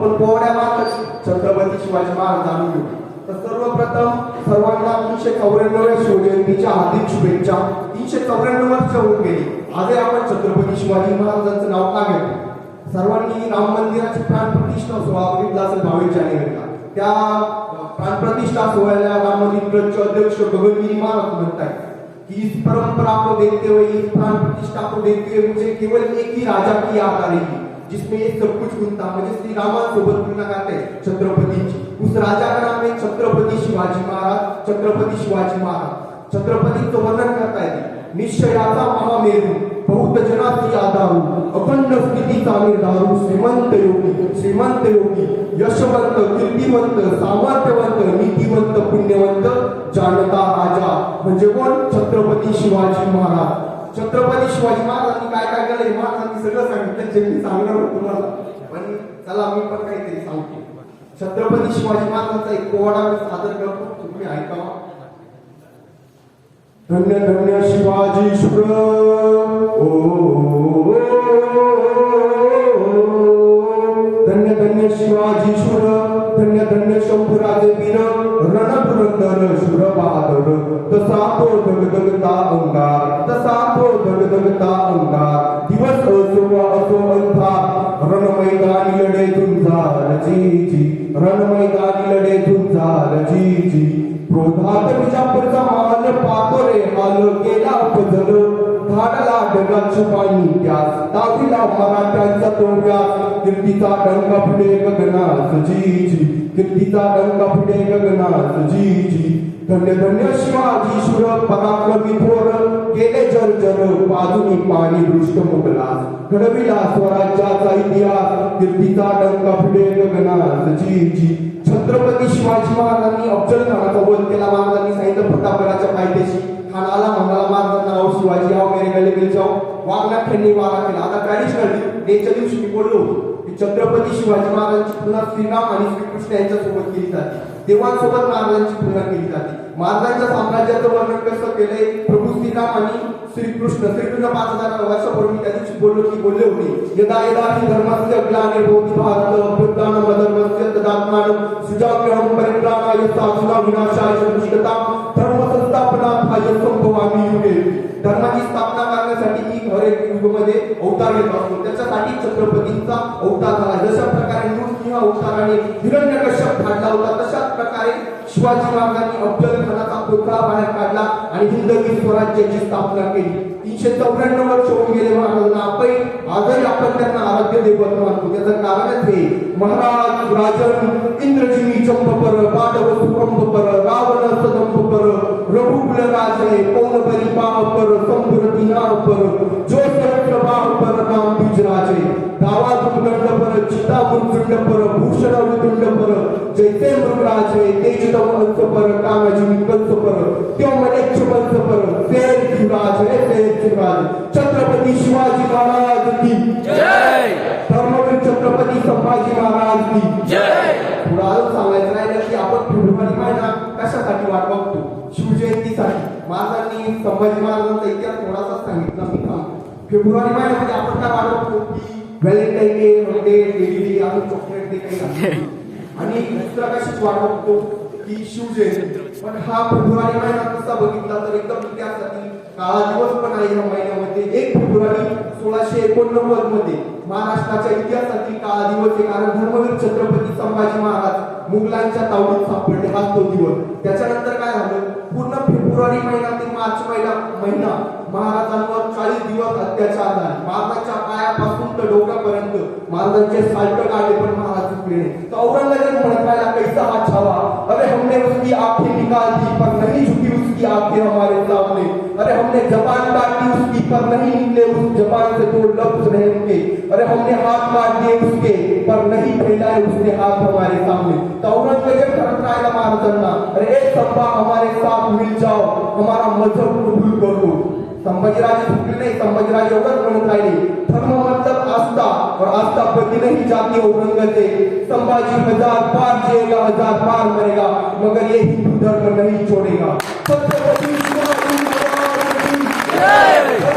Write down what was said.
आपण पोहड्या मात्र छत्रपती शिवाजी महाराज जाणून घेऊ तर सर्वप्रथम सर्वांना तीनशे चौऱ्याण्णव्या शिवजयंतीच्या हार्दिक शुभेच्छा. तीनशे चौऱ्याण्णव वर्ष होऊन गेली. आजही आपण छत्रपती शिवाजी महाराजांचं नाव का घेतो? सर्वांनी राम मंदिराची प्राणप्रतिष्ठा सोहळा बघितला असेल बावीस जानेवारीला त्या प्राण प्रतिष्ठा सोहळ्याला राम मंदिर ट्रस्टचे अध्यक्ष गगनगिरी महाराज म्हणतात की इस परंपरा को देखते हुए इस प्राण प्रतिष्ठा को देखते हुए मुझे केवल एक ही राजा की याद आ रही है जिसमें ये सब कुछ गुंता म्हणजे श्री रामासोबत तुलना करते छत्रपतीची उस राजा का नाम है छत्रपती शिवाजी महाराज छत्रपती शिवाजी महाराज। छत्रपतीचं वर्णन करता येते निश्चयाचा महामेरू बहुत जनाची आधारू अखंड स्थितीचा निर्धारू श्रीमंत योगी श्रीमंत योगी यशवंत कीर्तिवंत सामर्थ्यवंत नीतिवंत पुण्यवंत जाणता राजा। म्हणजे कोण? छत्रपती शिवाजी महाराज। छत्रपती शिवाजी महाराजांनी काय काय केलं महाराजांनी सगळं सांगितलं मी सांगणार होतो तुम्हाला पण चला मी पण काहीतरी सांगतो. छत्रपती शिवाजी महाराजांचा एक पोवाडा मी सादर करतो. तुम्ही ऐकावा. धन्य धन्य शिवाजी शुक्र. ओ धन्य धन्य शिवाजी शुर धन्य धन्य शंभुराजे वीर. रणपुरंदर शुर बहादर तसा तो धगधगता अंगार. तसा तो धगधगता अंगार. क्रोधात विजापूरचा माल पातो रे हाल केला उपजल. धाडला ढगाची पाणी त्यास दाविला मराठ्यांचा तो व्यास कीर्तीचा डंग फुटे गगनास जी जी कीर्तीचा डंग फुटे गगनास जी जी धन्य धन्य शिवाजी शुर पराक्रमी थोर. केले जर बाजूनी पाणी दृष्ट मुगलास घडविला स्वराज्याचा इतिहास. कीर्तीचा डंग फुटे गगनास जी जी छत्रपती शिवाजी महाराज महाराजांनी प्रतापगडाच्या पायथ्याशी खान आला म्हणाला महाराजांना अहो शिवाजी आओ मेरे गले मिल जाओ वागण्यात खेळणी वारा केला. आता काहीच ट्रॅडिशनल डेच्या दिवशी मी बोललो की छत्रपती शिवाजी महाराजांची पुन्हा श्रीराम आणि श्रीकृष्ण यांच्या सोबत केली जाते. देवांसोबत महाराजांची तुलना केली जाते. महाराजांच्या साम्राज्याचं वर्णन कसं केलंय? प्रभू श्रीराम आणि श्रीकृष्ण श्रीकृष्ण पाच हजार वर्षापूर्वी त्या दिवशी बोललो की बोलले होते यदा यदा हि धर्मस्य ग्लानिर्भवति भारत अभ्युत्थानम अधर्मस्य तदात्मानं सुजाग्रहं परित्राणाय साधुना विनाशाय दुष्टतां हा संस्थापनार्थाय आम्ही युगे धर्माची स्थापना करण्यासाठी मी हर एक युगमध्ये अवतार घेत असतो. त्याच्यासाठी छत्रपतींचा अवतार झाला. जशा प्रकारे नृसिंह अवताराने हिरण्यकश्यप फाडला होता तशाच प्रकारे शिवाजी महाराजांनी अफजल खानाचा पुतळा बाहेर काढला आणि हिंदवी स्वराज्याची स्थापना केली. तीनशे चौऱ्याण्णव वर्ष होऊन गेले महाराजांना. आपण आजही आपण त्यांना आराध्य देवत मानतो. त्याचं कारणच हे महाराज राजन इंद्रजिमी चंप पर पांडव सुकंप पर परिपाह पर संपुरती नाव पर जो सहस्र बाह पर नाम बीज राजे दावा तुंड पर चिता मृत्युंड पर भूषण वितुंड पर जैसे मृगराजे तेज तम अंश पर कामाजी कंस पर त्यो मलेच्छ वंश पर शेर शिवराज हे शेर शिवराज छत्रपती शिवाजी महाराज की जय धर्मवीर छत्रपती संभाजी महाराज की जय पुढे अजून सांगायचं राहिलं की आपण फेब्रुवारी महिना कशासाठी वाट बघतो शिवजयंतीसाठी महाराजांनी संभाजी इतिहास थोडासा सांगितला मी सांगतो. फेब्रुवारी महिन्यामध्ये आपण काय वाढवतो की Valentine day day daily day आपण चॉकलेट डे काही आणि दुसरा कशाची वाट की शिवजयंती. पण हा फेब्रुवारी महिना कसा बघितला तर एकदम इतिहासातील काळा दिवस पण आहे या महिन्यामध्ये. एक फेब्रुवारी सोळाशे एकोणनव्वदमध्ये महाराष्ट्राच्या इतिहासातील काळा दिवस आहे. कारण धर्मवीर छत्रपती संभाजी महाराज मुघलांच्या तावडीत सापडले. हा तो दिवस. त्याच्यानंतर काय झालं? पूर्ण फेब्रुवारी महिना महिना महाराजांवर चाळीस दिवस अत्याचार झाला. महाराजांच्या पायापासून तर डोक्यापर्यंत महाराजांचे साल्ट काढले पण महाराज चुकले नाही. औरंगजेब म्हणत राहिला कैसा हा छावा? अरे हमने उसकी आंखें निकाल दी पर नहीं झुकी उसकी आंखें हमारे सामने। अरे हमने जबान काटी उसकी पर नहीं निकले उस जबान से दो लफ्ज रहे उनके अरे हमने हाथ काट दिए उसके पर नहीं फैलाए उसने हाथ हमारे सामने। तो औरंगजेब करत राहिला महाराजांना अरे एक संभा हमारे साथ मिल जाओ हमारा मजहब कबूल करो। संभाजीराजे फुकले नाही संभाजीराजे एवढंच म्हणत राहिले. धर्म मतलब आस्था और आस्था प्रति नहीं जाती औरंगजेब. संभाजी हजार बार जिएगा हजार बार मरेगा मगर ये हिंदू धर्म नहीं छोड़ेगा. छत्रपति शिवाजी महाराज की जय!